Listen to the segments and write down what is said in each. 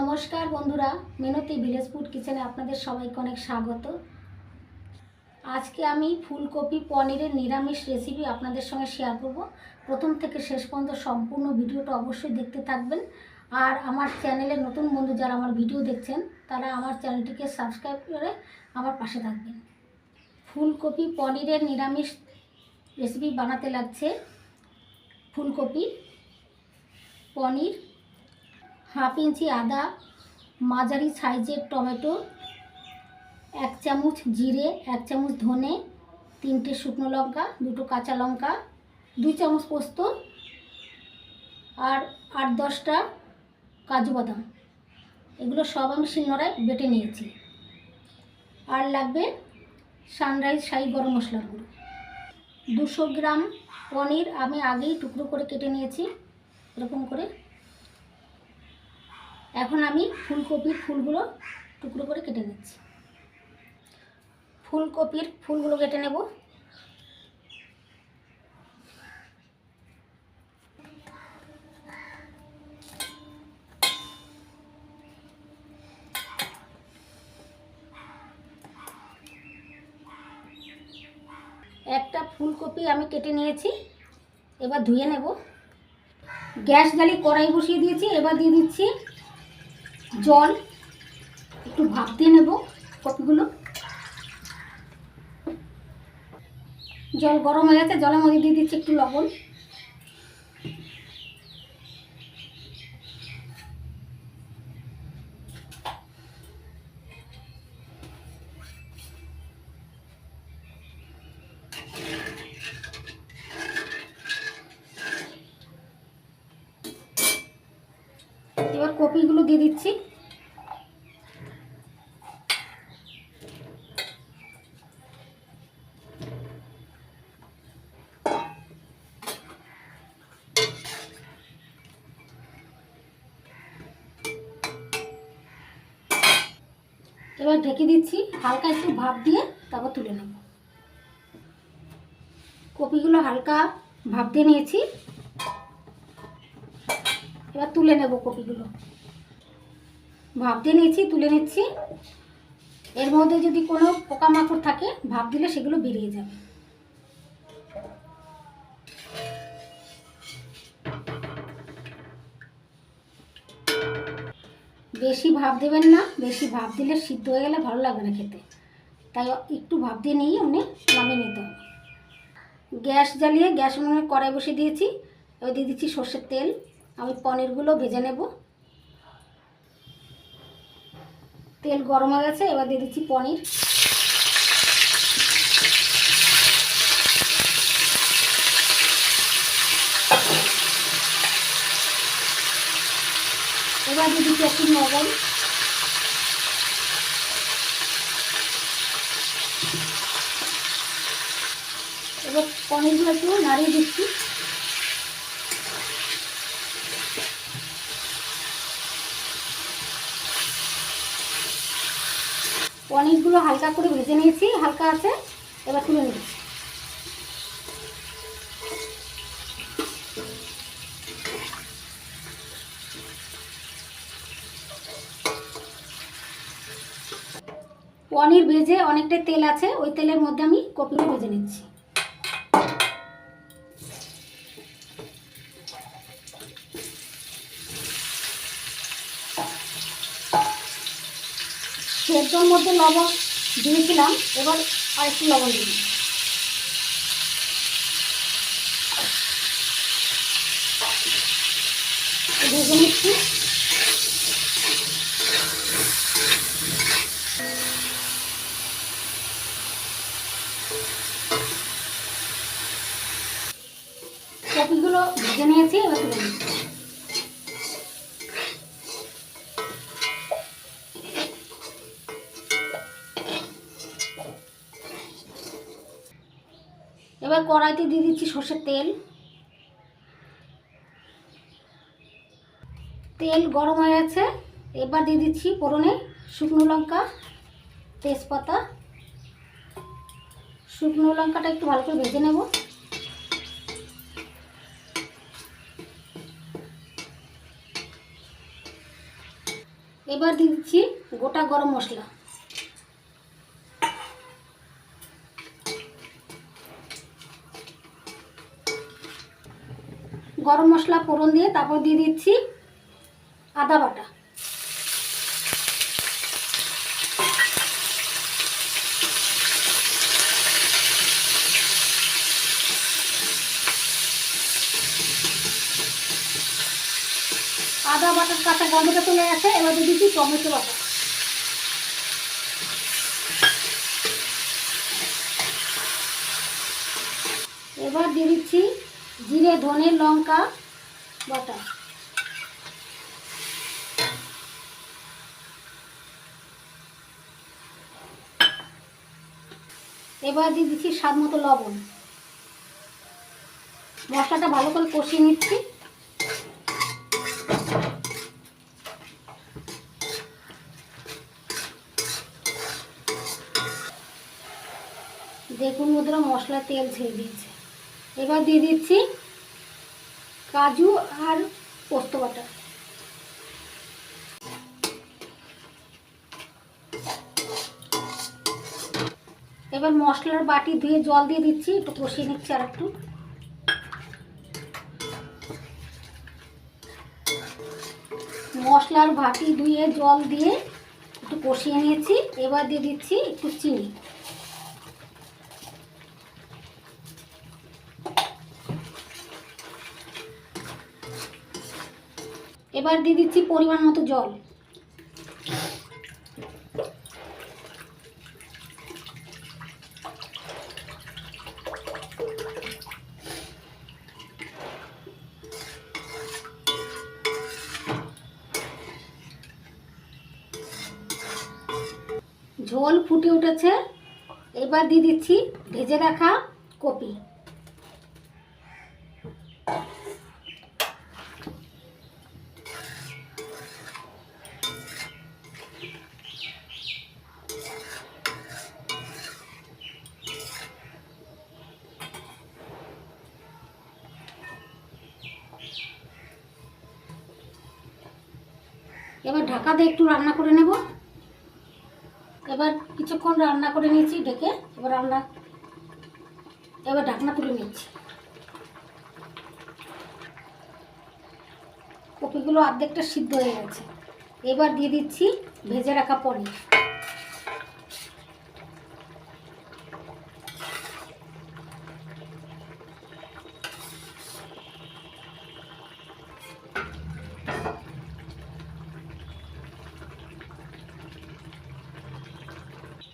নমস্কার বন্ধুরা, মিনতি village food কিচেনে আপনাদের সবাইকে অনেক স্বাগত। আজকে আমি ফুলকপি পনিরের নিরামিষ রেসিপি আপনাদের সঙ্গে শেয়ার করব। প্রথম থেকে শেষ পর্যন্ত সম্পূর্ণ ভিডিওটা অবশ্যই দেখতে থাকবেন। আর আমার চ্যানেলে নতুন বন্ধু যারা আমার ভিডিও দেখছেন, তারা আমার চ্যানেলটিকে সাবস্ক্রাইব করে আমার পাশে থাকবেন। ফুলকপি পনিরের নিরামিষ রেসিপি বানাতে লাগছে ফুলকপি পনির হাফ ইঞ্চি আদা, মাঝারি সাইজের টমেটো, এক চামচ জিরে, এক চামচ ধনে, তিনটে শুকনো লঙ্কা, দুটো কাঁচা লঙ্কা, দুই চামচ পোস্ত আর আট দশটা কাজু বাদাম। এগুলো সব আমি শিলনোড়ায় বেটে নিয়েছি। আর লাগবে সানরাইজ শাহি গরম মশলার গুঁড়ো। দুশো গ্রাম পনির আমি আগেই টুকরো করে কেটে নিয়েছি, এরকম করে এখন আমি ফুলকপির ফুলগুলো টুকরো করে কেটে নিচ্ছি। ফুলকপির ফুলগুলো কেটে নেব। একটা ফুলকপি আমি কেটে নিয়েছি, এবার ধুয়ে নেব। গ্যাস জ্বালিয়ে কড়াই বসিয়ে দিয়েছি, এবার দিয়ে দিচ্ছি জল, একটু ভাপ দিয়ে নেব কপিগুলো। জল গরম হয়ে গেছে, জলের মধ্যে দিয়ে দিচ্ছি একটু লবণ। কপিগুলো দিয়ে দিচ্ছি। এবার ঢেকে দিচ্ছি হালকা একটু ভাপ দিয়ে তারপর তুলে নেব। কপিগুলো হালকা ভাপ দিয়ে নিয়েছি। এবার তুলে নেব কপিগুলো। ভাপ দিয়ে নিয়েছি, তুলে নিচ্ছি। এর মধ্যে যদি কোনো পোকামাকড় থাকে, ভাপ দিলে সেগুলো বেরিয়ে যাবে। বেশি ভাপ দেবেন না, বেশি ভাপ দিলে সিদ্ধ হয়ে গেলে ভালো লাগবে না খেতে। তাই একটু ভাপ দিয়ে নিয়ে উনি নামিয়ে নিতে হবে। গ্যাস জ্বালিয়ে, গ্যাস উনুনে কড়াই বসিয়ে দিয়েছি। এবার দিয়ে দিচ্ছি সর্ষের তেল। আমি পনিরগুলো ভেজে নেব। তেল গরম হয়ে গেছে, এবার দিয়ে দিচ্ছি পনির। এবার দিয়ে দিচ্ছি একটু লবণ। এবার পনিরগুলো একটু নাড়িয়ে দিচ্ছি। পনিরগুলো হালকা করে ভেজে নিয়েছি, হালকা আছে, এবার তুলে নিচ্ছি। পনির ভেজে অনেকটা তেল আছে, ওই তেলের মধ্যে আমি কপিটা ভেজে নিচ্ছি। সেদ্ধর মধ্যে লবণ দিয়েছিলাম, এবার আর একটু লবণ দিই কপিগুলো ভেজে নিয়েছি, এবার তুলে নিচ্ছি। কড়াইতে দিয়ে দিচ্ছি সর্ষের তেল। তেল গরম হয়ে গেছে। এবার দিয়ে দিচ্ছি ফোড়নে শুকনো লঙ্কা, তেজপাতা। শুকনো লঙ্কাটা একটু ভালো করে ভেজে নেব। এবার দিয়ে দিচ্ছি গোটা গরম মশলা। গরম মশলা ফোড়ন দিয়ে তারপর দিয়ে দিচ্ছি আদা বাটা। আদা বাটার কাঁচা গন্ধটা চলে গেছে এবার দিয়ে দিচ্ছি টমেটো বাটা। এবার দিয়ে দিচ্ছি জিরে, ধনে, লঙ্কা বাটা। এবার দিয়ে দিচ্ছি স্বাদ মতো লবণ। মশলাটা ভালো করে কষিয়ে নিচ্ছি। দেখুন বন্ধুরা মশলা তেল ছেড়ে দিয়েছে। এবার দিয়ে দিচ্ছি কাজু আর পোস্ত বাটা। এবার মশলার বাটি ধুয়ে জল দিয়ে দিচ্ছি, একটু কষিয়ে নিচ্ছি আর একটু। মশলার বাটি ধুয়ে জল দিয়ে একটু কষিয়ে নিয়েছি, এবার দিয়ে দিচ্ছি একটু চিনি। এবার দিয়ে দিচ্ছি পরিমাণ মতো জল। ঝোল ফুটে উঠেছে। এবার দিয়ে দিচ্ছি ভেজে রাখা কপি। ঢাকা দিয়ে একটু রান্না করে নেব। এবার কিছুক্ষণ রান্না করে নিয়েছি ঢেকে এবার রান্না এবার ঢাকনা তুলে নিয়েছি কপিগুলো অর্ধেকটা সিদ্ধ হয়ে গেছে। এবার দিয়ে দিচ্ছি ভেজে রাখা পনির।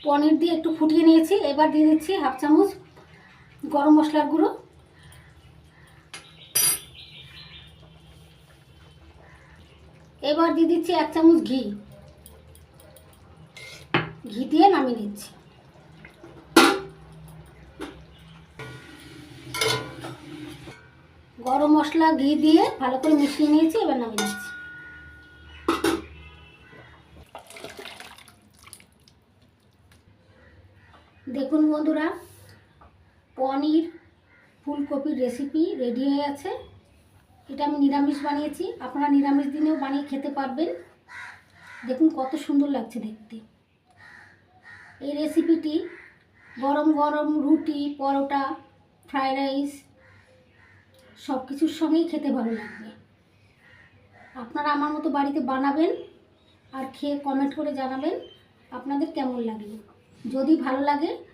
পনির দিয়ে একটু ফুটিয়ে নিয়েছি। এবার দিয়ে দিচ্ছি হাফ চামচ গরম মশলার গুঁড়ো। এবার দিয়ে দিচ্ছি এক চামচ ঘি। ঘি দিয়ে নামিয়ে নিচ্ছি। গরম মশলা, ঘি দিয়ে ভালো করে মিশিয়ে নিয়েছি, এবার নামিয়ে নিচ্ছি। দেখুন বন্ধুরা, পনির ফুলকপির রেসিপি রেডি হয়ে আছে এটা আমি নিরামিষ বানিয়েছি, আপনারা নিরামিষ দিনেও বানিয়ে খেতে পারবেন। দেখুন কত সুন্দর লাগছে দেখতে। এই রেসিপিটি গরম গরম রুটি, পরোটা ফ্রায়েড রাইস সব কিছুর সঙ্গেই খেতে ভালো লাগবে। আপনারা আমার মতো বাড়িতে বানাবেন আর খেয়ে কমেন্ট করে জানাবেন আপনাদের কেমন লাগল। যদি ভালো লাগে